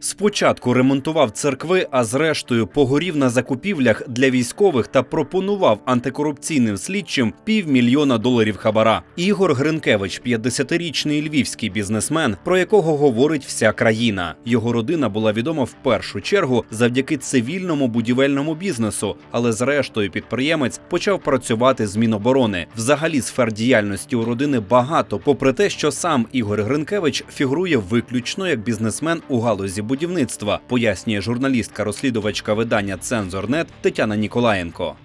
Спочатку ремонтував церкви, а зрештою погорів на закупівлях для військових та пропонував антикорупційним слідчим півмільйона доларів хабара. Ігор Гринкевич, 50-річний львівський бізнесмен, про якого говорить вся країна. Його родина була відома в першу чергу завдяки цивільному будівельному бізнесу, але зрештою підприємець почав працювати з Міноборони. Взагалі сфер діяльності у родини багато, попри те, що сам Ігор Гринкевич фігурує виключно як бізнесмен у галузі будівництва, пояснює журналістка-розслідувачка видання Цензорнет Тетяна Ніколаєнко.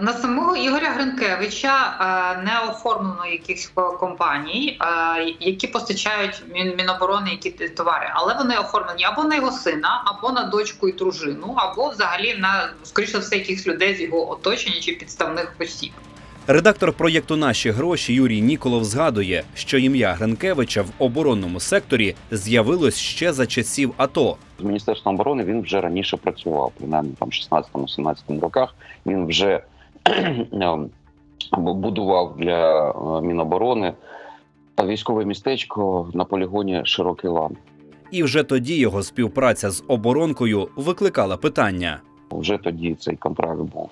На самого Ігоря Гринкевича е, не оформлено якихось компаній, е, які постачають Міноборони які товари, але вони оформлені або на його сина, або на дочку і дружину, або взагалі на скоріше все якихось людей з його оточення чи підставних осіб. Редактор проєкту Наші гроші Юрій Ніколов згадує, що ім'я Гринкевича в оборонному секторі з'явилось ще за часів АТО. з міністерством оборони він вже раніше працював, принаймні там 16-17 роках. Він вже ем, будував для е, Міноборони військове містечко на полігоні Широкий Лан. І вже тоді його співпраця з оборонкою викликала питання. Вже тоді цей контракт був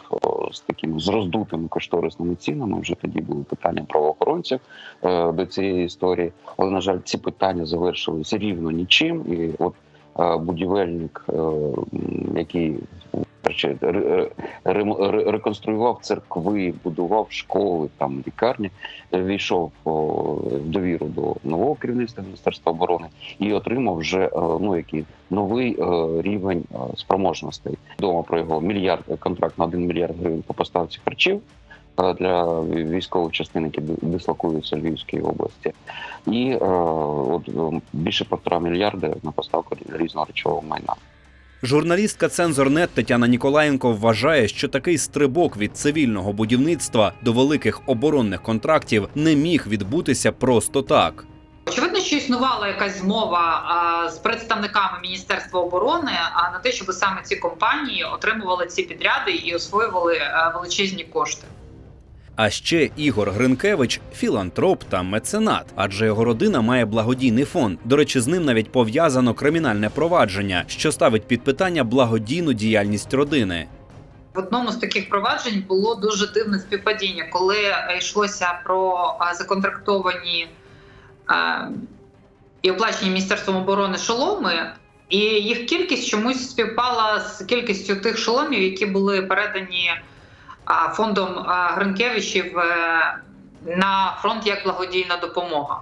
з такими з роздутими кошторисними цінами. Вже тоді були питання правоохоронців е, до цієї історії. Але на жаль, ці питання завершилися рівно нічим. І от е, будівельник, е, який коротше, ре- ре- ре- реконструював церкви, будував школи, там лікарні, війшов в довіру до нового керівництва міністерства оборони і отримав вже е, ну який новий е, рівень е, спроможностей. Відомо про його мільярд контракт на 1 мільярд гривень по поставці харчів для військових частин, які дислокуються в Львівській області, і е, от більше півтора мільярда на поставку різного речового майна. Журналістка Цензорнет Тетяна Ніколаєнко вважає, що такий стрибок від цивільного будівництва до великих оборонних контрактів не міг відбутися просто так. Очевидно, що існувала якась змова з представниками Міністерства оборони а на те, щоб саме ці компанії отримували ці підряди і освоювали величезні кошти. А ще Ігор Гринкевич філантроп та меценат, адже його родина має благодійний фонд. До речі, з ним навіть пов'язано кримінальне провадження, що ставить під питання благодійну діяльність родини. В одному з таких проваджень було дуже дивне співпадіння, коли е, йшлося про е, законтрактовані е, і оплачені Міністерством оборони шоломи, і їх кількість чомусь співпала з кількістю тих шоломів, які були передані фондом Гринкевичів е, на фронт як благодійна допомога.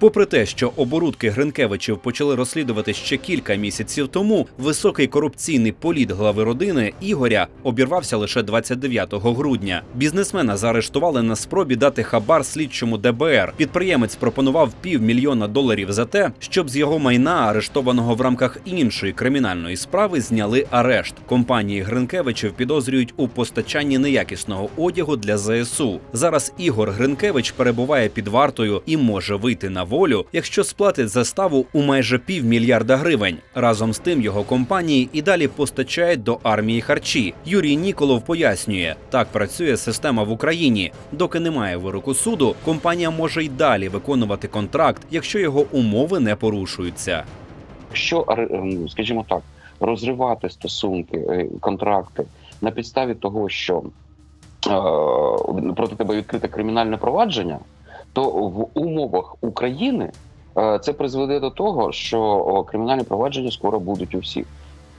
Попри те, що оборудки Гринкевичів почали розслідувати ще кілька місяців тому, високий корупційний політ глави родини Ігоря обірвався лише 29 грудня. Бізнесмена заарештували на спробі дати хабар слідчому ДБР. Підприємець пропонував півмільйона доларів за те, щоб з його майна, арештованого в рамках іншої кримінальної справи, зняли арешт. Компанії Гринкевичів підозрюють у постачанні неякісного одягу для ЗСУ. Зараз Ігор Гринкевич перебуває під вартою і може вийти на волю, якщо сплатить заставу у майже півмільярда гривень. Разом з тим його компанії і далі постачають до армії харчі. Юрій Ніколов пояснює, так працює система в Україні. Доки немає вироку суду, компанія може й далі виконувати контракт, якщо його умови не порушуються. Ре- ем, скажімо так, розривати стосунки, е, контракти на підставі того, що е, проти тебе відкрите кримінальне провадження, то в умовах України е, це призведе до того, що кримінальні провадження скоро будуть у всіх.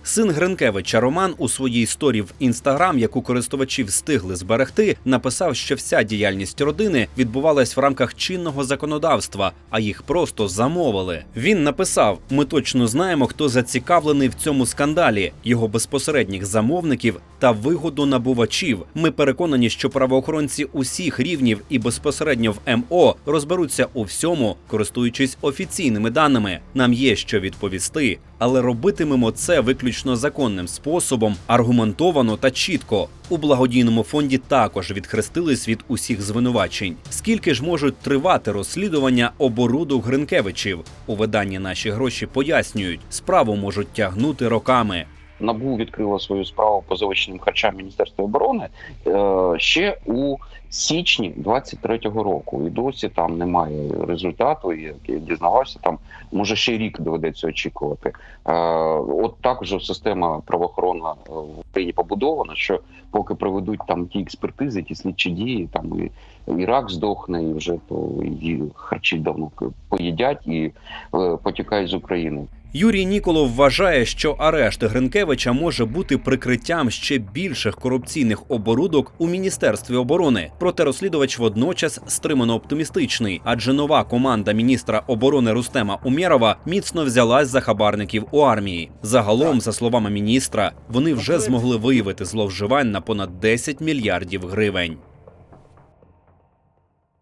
Син Гринкевича Роман у своїй історії в інстаграм, яку користувачі встигли зберегти, написав, що вся діяльність родини відбувалась в рамках чинного законодавства, а їх просто замовили. Він написав: Ми точно знаємо, хто зацікавлений в цьому скандалі, його безпосередніх замовників та вигодонабувачів. Ми переконані, що правоохоронці усіх рівнів і безпосередньо в МО розберуться у всьому, користуючись офіційними даними. Нам є що відповісти, але робитимемо це виключно законним способом, аргументовано та чітко. У благодійному фонді також відхрестились від усіх звинувачень. Скільки ж можуть тривати розслідування оборуду Гринкевичів? У виданні наші гроші пояснюють, справу можуть тягнути роками. Набу відкрило свою справу по завищеним харчам Міністерства оборони е, ще у січні 23-го року. І досі там немає результату. Як я дізнавався, там може ще рік доведеться очікувати. Е, от так вже система правоохоронна е, в Україні побудована, що поки проведуть там ті експертизи, ті слідчі дії, там і і рак здохне, і вже то і харчі давно поїдять і потікають з України. Юрій Ніколов вважає, що арешт Гринкевича може бути прикриттям ще більших корупційних оборудок у міністерстві оборони. Проте розслідувач водночас стримано оптимістичний, адже нова команда міністра оборони Рустема Умєрова міцно взялась за хабарників у армії. Загалом, за словами міністра, вони вже змогли виявити зловживань на понад 10 мільярдів гривень.